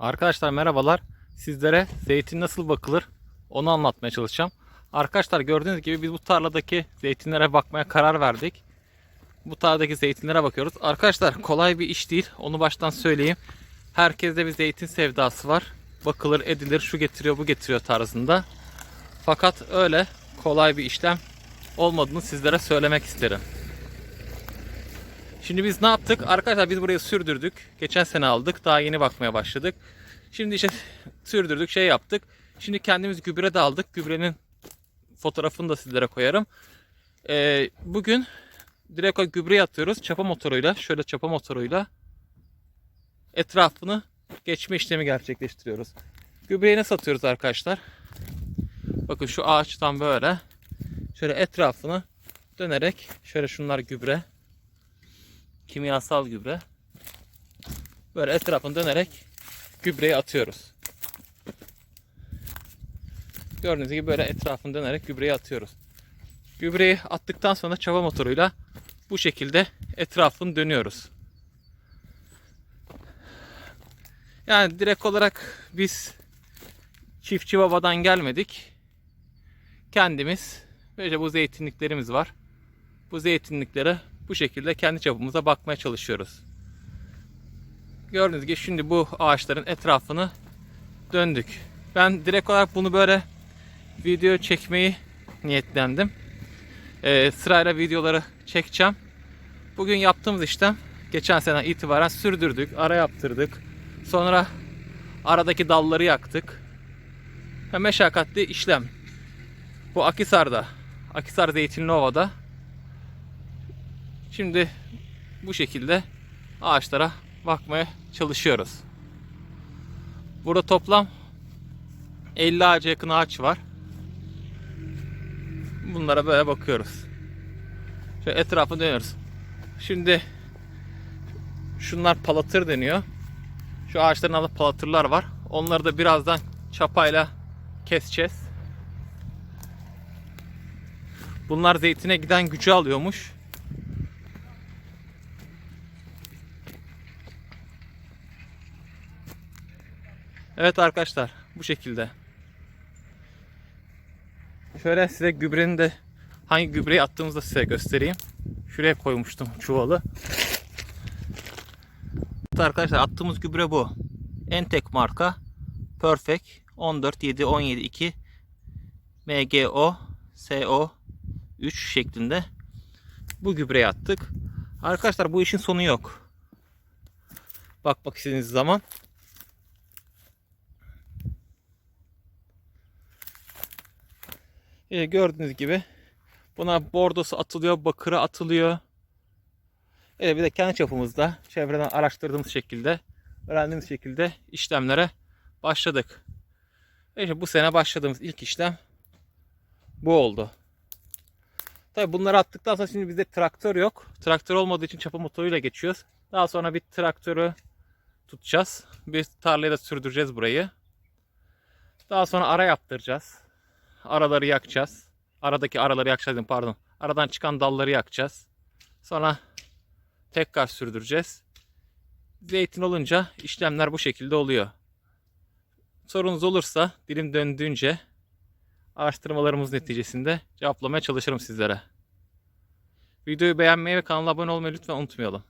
Arkadaşlar merhabalar. Sizlere zeytin nasıl bakılır onu anlatmaya çalışacağım. Arkadaşlar gördüğünüz gibi biz bu tarladaki zeytinlere bakmaya karar verdik. Bu tarladaki zeytinlere bakıyoruz. Arkadaşlar kolay bir iş değil. Onu baştan söyleyeyim. Herkeste bir zeytin sevdası var. Bakılır edilir şu getiriyor bu getiriyor tarzında. Fakat öyle kolay bir işlem olmadığını sizlere söylemek isterim. Şimdi biz ne yaptık? Arkadaşlar biz burayı sürdürdük. Geçen sene aldık. Daha yeni bakmaya başladık. Şimdi işte sürdürdük, şey yaptık. Şimdi kendimiz gübre de aldık. Gübrenin fotoğrafını da sizlere koyarım. Ee, bugün direkt olarak gübreyi atıyoruz. Çapa motoruyla, şöyle çapa motoruyla etrafını geçme işlemi gerçekleştiriyoruz. Gübreyi nasıl atıyoruz arkadaşlar? Bakın şu ağaçtan böyle şöyle etrafını dönerek şöyle şunlar gübre kimyasal gübre. Böyle etrafını dönerek gübreyi atıyoruz. Gördüğünüz gibi böyle etrafını dönerek gübreyi atıyoruz. Gübreyi attıktan sonra çaba motoruyla bu şekilde etrafını dönüyoruz. Yani direkt olarak biz çiftçi babadan gelmedik. Kendimiz böyle bu zeytinliklerimiz var. Bu zeytinliklere bu şekilde kendi çapımıza bakmaya çalışıyoruz. Gördüğünüz gibi şimdi bu ağaçların etrafını döndük. Ben direkt olarak bunu böyle video çekmeyi niyetlendim. Ee, sırayla videoları çekeceğim. Bugün yaptığımız işlem geçen sene itibaren sürdürdük, ara yaptırdık. Sonra aradaki dalları yaktık. Ve meşakkatli işlem. Bu Akisar'da, Akisar Zeytinli Ova'da Şimdi bu şekilde ağaçlara bakmaya çalışıyoruz. Burada toplam 50 ağaca yakın ağaç var. Bunlara böyle bakıyoruz. Şöyle etrafını dönüyoruz. Şimdi şunlar palatır deniyor. Şu ağaçların altında palatırlar var. Onları da birazdan çapayla keseceğiz. Bunlar zeytine giden gücü alıyormuş. Evet arkadaşlar bu şekilde. Şöyle size gübrenin de hangi gübreyi attığımızı da size göstereyim. Şuraya koymuştum çuvalı. Evet arkadaşlar attığımız gübre bu. Entek marka Perfect 14 7 17 2 MGO SO 3 şeklinde bu gübreyi attık. Arkadaşlar bu işin sonu yok. Bak bak istediğiniz zaman İşte gördüğünüz gibi buna bordosu atılıyor, bakırı atılıyor. Evet bir de kendi çapımızda çevreden araştırdığımız şekilde, öğrendiğimiz şekilde işlemlere başladık. İşte bu sene başladığımız ilk işlem bu oldu. Tabi bunları attıktan sonra şimdi bizde traktör yok. Traktör olmadığı için çapa motoruyla geçiyoruz. Daha sonra bir traktörü tutacağız. Bir tarlaya da sürdüreceğiz burayı. Daha sonra ara yaptıracağız. Araları yakacağız. Aradaki araları yakacağız pardon. Aradan çıkan dalları yakacağız. Sonra tekrar sürdüreceğiz. Zeytin olunca işlemler bu şekilde oluyor. Sorunuz olursa dilim döndüğünce araştırmalarımız neticesinde cevaplamaya çalışırım sizlere. Videoyu beğenmeyi ve kanala abone olmayı lütfen unutmayalım.